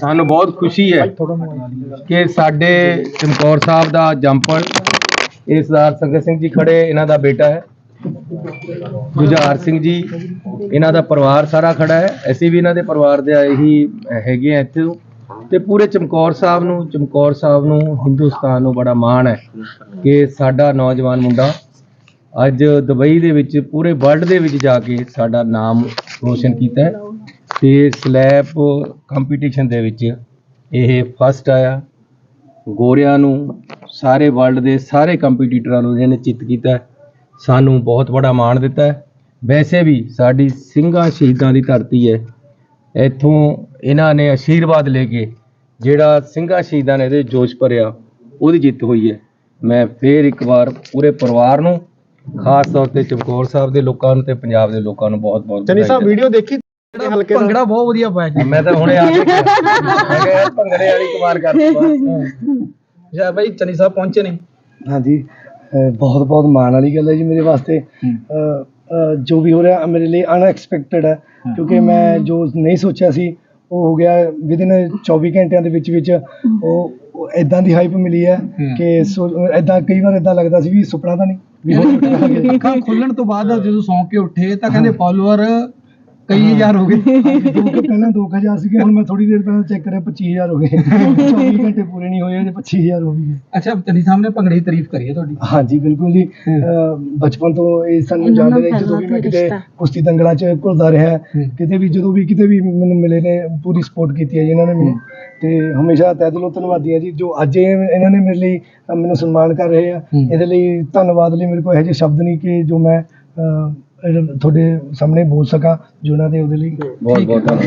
ਸਾਨੂੰ ਬਹੁਤ ਖੁਸ਼ੀ ਹੈ ਕਿ ਸਾਡੇ ਚਮਕੌਰ ਸਾਹਿਬ ਦਾ ਜੰਪਲ ਇਹ ਸਰਦਾਰ ਸੰਗਤ ਸਿੰਘ ਜੀ ਖੜੇ ਇਹਨਾਂ ਦਾ ਬੇਟਾ ਹੈ। ਜੁਝਾਰ ਸਿੰਘ ਜੀ, ਇਹਨਾਂ ਦਾ ਪਰਿਵਾਰ ਸਾਰਾ ਖੜਾ ਹੈ। ਅਸੀਂ ਵੀ ਇਹਨਾਂ ਦੇ ਪਰਿਵਾਰ ਦੇ ਆਏ ਹੀ ਹੈਗੇ ਆ ਇੱਥੇ। ਤੇ ਪੂਰੇ ਚਮਕੌਰ ਸਾਹਿਬ ਨੂੰ, ਚਮਕੌਰ ਸਾਹਿਬ ਨੂੰ, ਹਿੰਦੁਸਤਾਨ ਨੂੰ ਬੜਾ ਮਾਣ ਹੈ ਕਿ ਸਾਡਾ ਨੌਜਵਾਨ ਮੁੰਡਾ ਅੱਜ ਦੁਬਈ ਦੇ ਵਿੱਚ, ਪੂਰੇ ਵਰਲਡ ਦੇ ਵਿੱਚ ਜਾ ਕੇ ਸਾਡਾ ਨਾਮ ਰੋਸ਼ਨ ਕੀਤਾ ਹੈ। ਤੇ ਸਲੈਬ ਕੰਪੀਟੀਸ਼ਨ ਦੇ ਵਿੱਚ ਇਹ ਫਸਟ ਆਇਆ। ਗੋਰਿਆਂ ਨੂੰ ਸਾਰੇ ਵਰਲਡ ਦੇ ਸਾਰੇ ਕੰਪੀਟੀਟਰਾਂ ਨੂੰ ਇਹਨੇ ਚਿੱਤ ਕੀਤਾ। ਸਾਨੂੰ ਬਹੁਤ ਬੜਾ ਮਾਣ ਦਿੱਤਾ। ਹੈ ਵੈਸੇ ਵੀ ਸਾਡੀ ਸਿੰਘਾਂ ਸ਼ਹੀਦਾਂ ਦੀ ਧਰਤੀ ਹੈ। ਇੱਥੋਂ ਇਹਨਾਂ ਨੇ ਆਸ਼ੀਰਵਾਦ ਲੈ ਕੇ ਜਿਹੜਾ ਸਿੰਘਾਂ ਸ਼ਹੀਦਾਂ ਨੇ ਇਹਦੇ ਜੋਸ਼ ਭਰਿਆ ਉਹਦੀ ਜਿੱਤ ਹੋਈ ਹੈ। ਮੈਂ ਫੇਰ ਇੱਕ ਵਾਰ ਪੂਰੇ ਪਰਿਵਾਰ ਨੂੰ ਖਾਸ ਤੌਰ ਤੇ ਚਮਕੌਰ ਸਾਹਿਬ ਦੇ ਲੋਕਾਂ ਨੂੰ ਤੇ ਪੰਜਾਬ ਦੇ ਲੋਕਾਂ ਨੂੰ ਬਹੁਤ ਬਹੁਤ ਚੰਨੀ ਸਾਹਿਬ ਵੀਡੀਓ ਦੇਖੀ ਹਲਕੇ ਭੰਗੜਾ ਬਹੁਤ ਵਧੀਆ ਪਾਇਆ ਜੀ। ਮੈਂ ਤਾਂ ਹੁਣੇ ਆ ਕੇ ਕਿਹਾ। ਮੈਂ ਕਿਹਾ ਯਾਰ ਭੰਗੜੇ ਵਾਲੀ ਕਮਾਲ ਕਰਤੀ ਅੱਛਾ ਭਾਈ ਚੰਨੀ ਸਾਹਿਬ ਪਹੁੰਚੇ ਨੇ। ਹਾਂਜੀ। ਬਹੁਤ ਬਹੁਤ ਮਾਣ ਵਾਲੀ ਗੱਲ ਹੈ ਜੀ ਮੇਰੇ ਵਾਸਤੇ। ਜੋ ਵੀ ਹੋ ਰਿਹਾ ਮੇਰੇ ਲਈ ਅਨਐਕਸਪੈਕਟਡ ਹੈ। ਕਿਉਂਕਿ ਮੈਂ ਜੋ ਨਹੀਂ ਸੋਚਿਆ ਸੀ ਉਹ ਹੋ ਗਿਆ ਵਿਦਿਨ 24 ਘੰਟਿਆਂ ਦੇ ਵਿੱਚ ਵਿੱਚ ਉਹ ਇਦਾਂ ਦੀ ਹਾਈਪ ਮਿਲੀ ਹੈ ਕਿ ਇਦਾਂ ਕਈ ਵਾਰ ਇਦਾਂ ਲੱਗਦਾ ਸੀ ਵੀ ਸੁਪਨਾ ਤਾਂ ਨਹੀਂ। ਵੀ ਹੋ। ਅੱਖਾਂ ਖੁੱਲਣ ਤੋਂ ਬਾਅਦ ਜਦੋਂ ਸੌਂ ਕੇ ਉੱਠੇ ਤਾਂ ਕਹਿੰਦੇ ਫਾਲੋਅਰ ਕਈ ਹਜ਼ਾਰ ਹੋ ਗਏ। ਦੋ ਕੁ ਪਹਿਲਾਂ 2000 ਸੀਗੇ ਹੁਣ ਮੈਂ ਥੋੜੀ ਦੇਰ ਪਹਿਲਾਂ ਚੈੱਕ ਕਰਿਆ 25000 ਹੋ ਗਏ। 24 ਘੰਟੇ ਪੂਰੇ ਨਹੀਂ ਹੋਏ ਤੇ 25000 ਹੋ ਗਏ। ਅੱਛਾ ਸਾਹਿਬ ਨੇ ਭੰਗੜੇ ਦੀ ਤਾਰੀਫ ਕਰੀ ਹੈ ਤੁਹਾਡੀ। ਹਾਂਜੀ ਬਿਲਕੁਲ ਜੀ। ਬਚਪਨ ਤੋਂ ਇਹ ਸਾਨੂੰ ਜਾਣਦੇ ਨੇ ਜਦੋਂ ਵੀ ਮੈਂ ਕਿਤੇ ਕੁਸ਼ਤੀ ਦੰਗਲਾਂ 'ਚ ਘੁਲਦਾ ਰਿਹਾ ਕਿਤੇ ਵੀ ਜਦੋਂ ਵੀ ਕਿਤੇ ਵੀ ਮੈਨੂੰ ਮਿਲੇ ਨੇ ਪੂਰੀ ਸਪੋਰਟ ਕੀਤੀ ਹੈ ਜੀ ਇਹਨਾਂ ਨੇ ਮੈਨੂੰ। ਤੇ ਹਮੇਸ਼ਾ ਤਹਿ ਦਿਲੋਂ ਧੰਨਵਾਦੀ ਹਾਂ ਜੀ ਜੋ ਅੱਜ ਇਹ ਇਹਨਾਂ ਨੇ ਮੇਰੇ ਲਈ ਮੈਨੂੰ ਸਨਮਾਨ ਕਰ ਰਹੇ ਆ। ਇਹਦੇ ਲਈ ਧੰਨਵਾਦ ਲਈ ਮੇਰੇ ਕੋਲ ਇਹੋ ਜਿਹੇ ਸ਼ਬਦ ਨਹੀਂ ਕਿ ਜੋ ਮੈਂ ਤੁਹਾਡੇ ਸਾਹਮਣੇ ਬੋਲ ਸਕਾਂ ਜੋ ਉਹਨਾਂ ਦੇ ਉਹਦੇ ਲਈ ਬਹੁਤ ਬਹੁਤ